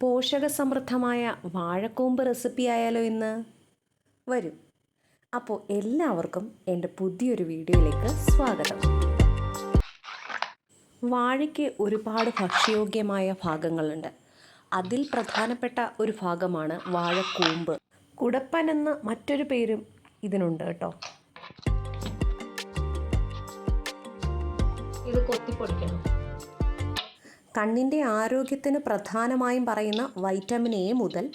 പോഷകസമൃദ്ധമായ വാഴക്കൂമ്പ് recipe ആയാലോ ഇന്ന്? വരും. അപ്പോൾ എല്ലാവർക്കും എന്റെ പുതിയൊരു വീഡിയോയിലേക്ക് സ്വാഗതം. വാഴയ്ക്ക് ഒരുപാട് ഭക്ഷ്യയോഗ്യമായ ഭാഗങ്ങളുണ്ട്. അതിൽ പ്രധാനപ്പെട്ട ഒരു ഭാഗമാണ് വാഴക്കൂമ്പ്. കുടപ്പൻ എന്ന മറ്റൊരു പേരും ഇതിനുണ്ട് കേട്ടോ. ഇത് കൊത്തിപ്പൊടിക്കണം. കണ്ണിന്റെ ആരോഗ്യത്തിന് പ്രധാനമായും പറയുന്ന വൈറ്റമിൻ എ മുതൽ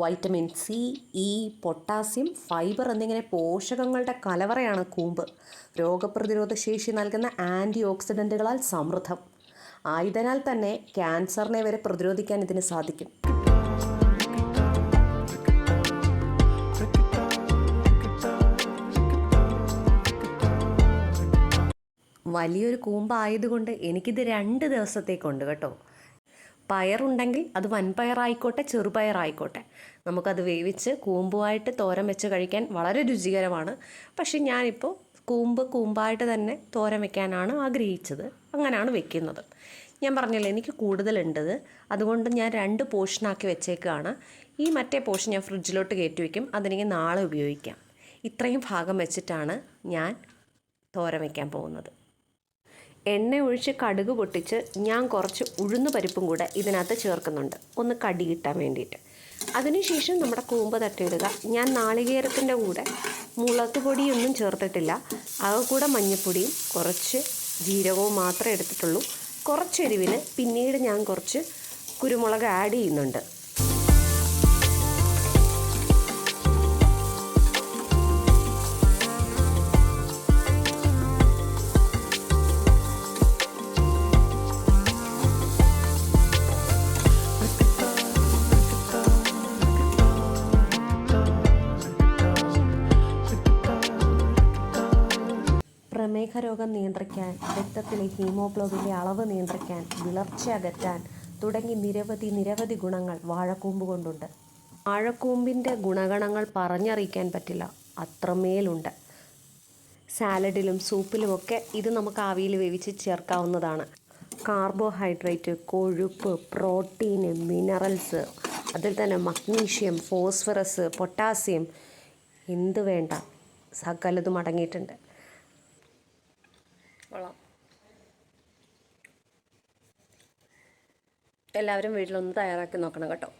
vitamin C E potassium fibre എന്നിങ്ങനെ പോഷകങ്ങളുടെ കലവറയാണ് കൂമ്പ്. രോഗപ്രതിരോധ ശേഷി നൽകുന്ന ആന്റി ഓക്സിഡന്റുകളാൽ സമൃദ്ധം. ആയതിനാൽ തന്നെ ക്യാൻസറിനെ വരെ പ്രതിരോധിക്കാൻ ഇതിന് സാധിക്കും. വലിയൊരു കൂമ്പായതുകൊണ്ട് എനിക്കിത് രണ്ട് ദിവസത്തേക്കുണ്ട് കേട്ടോ. പയറുണ്ടെങ്കിൽ അത് വൻപയറായിക്കോട്ടെ ചെറുപയറായിക്കോട്ടെ. നമുക്കത് വേവിച്ച് കൂമ്പുമായിട്ട് തോരൻ വെച്ച് കഴിക്കാൻ വളരെ രുചികരമാണ്. പക്ഷെ ഞാനിപ്പോൾ കൂമ്പ് കൂമ്പായിട്ട് തന്നെ തോരൻ വെക്കാനാണ് ആഗ്രഹിച്ചത്. അങ്ങനെയാണ് വെക്കുന്നത്. ഞാൻ പറഞ്ഞല്ലോ എനിക്ക് കൂടുതലുണ്ടത് അതുകൊണ്ട് ഞാൻ രണ്ട് പോർഷനാക്കി വെച്ചേക്കാണ്. ഈ മറ്റേ പോർഷൻ ഞാൻ ഫ്രിഡ്ജിലോട്ട് കയറ്റി വയ്ക്കും. അതെനിക്ക് നാളെ ഉപയോഗിക്കാം. ഇത്രയും ഭാഗം വെച്ചിട്ടാണ് ഞാൻ തോരം വയ്ക്കാൻ പോകുന്നത്. എണ്ണ ഒഴിച്ച് കടുക് പൊട്ടിച്ച് ഞാൻ കുറച്ച് ഉഴുന്ന് പരിപ്പും കൂടെ ഇതിനകത്ത് ചേർക്കുന്നുണ്ട്. ഒന്ന് കടി കിട്ടാൻ വേണ്ടിയിട്ട്. അതിനുശേഷം നമ്മുടെ കൂമ്പ് തട്ടിയിടുക. ഞാൻ നാളികേരത്തിന്റെ കൂടെ മുളക് പൊടിയൊന്നും ചേർത്തിട്ടില്ല. അവ കൂടെ മഞ്ഞൾപ്പൊടിയും കുറച്ച് ജീരകവും മാത്രമേ എടുത്തിട്ടുള്ളൂ. കുറച്ച് എരിവിന് പിന്നീട് ഞാൻ കുറച്ച് കുരുമുളക് ആഡ് ചെയ്യുന്നുണ്ട്. പ്രമേഹ രോഗം നിയന്ത്രിക്കാൻ രക്തത്തിലെ ഹീമോഗ്ലോബിന്റെ അളവ് നിയന്ത്രിക്കാൻ വിളർച്ച അകറ്റാൻ തുടങ്ങി നിരവധി നിരവധി ഗുണങ്ങൾ വാഴക്കൂമ്പ് കൊണ്ടുണ്ട്. വാഴക്കൂമ്പിന്റെ ഗുണഗണങ്ങൾ പറഞ്ഞറിയിക്കാൻ പറ്റില്ല. അത്രമേലുണ്ട്. സാലഡിലും സൂപ്പിലുമൊക്കെ ഇത് നമുക്ക് ആവിയിൽ വേവിച്ച് ചേർക്കാവുന്നതാണ്. കാർബോഹൈഡ്രേറ്റ് കൊഴുപ്പ് പ്രോട്ടീന് മിനറൽസ് അതിൽ തന്നെ മഗ്നീഷ്യം ഫോസ്ഫറസ് പൊട്ടാസ്യം എന്ത് വേണ്ട സകലതും അടങ്ങിയിട്ടുണ്ട്. കൊള്ളാം. എല്ലാവരും വീട്ടിലൊന്ന് തയ്യാറാക്കി നോക്കണം കേട്ടോ.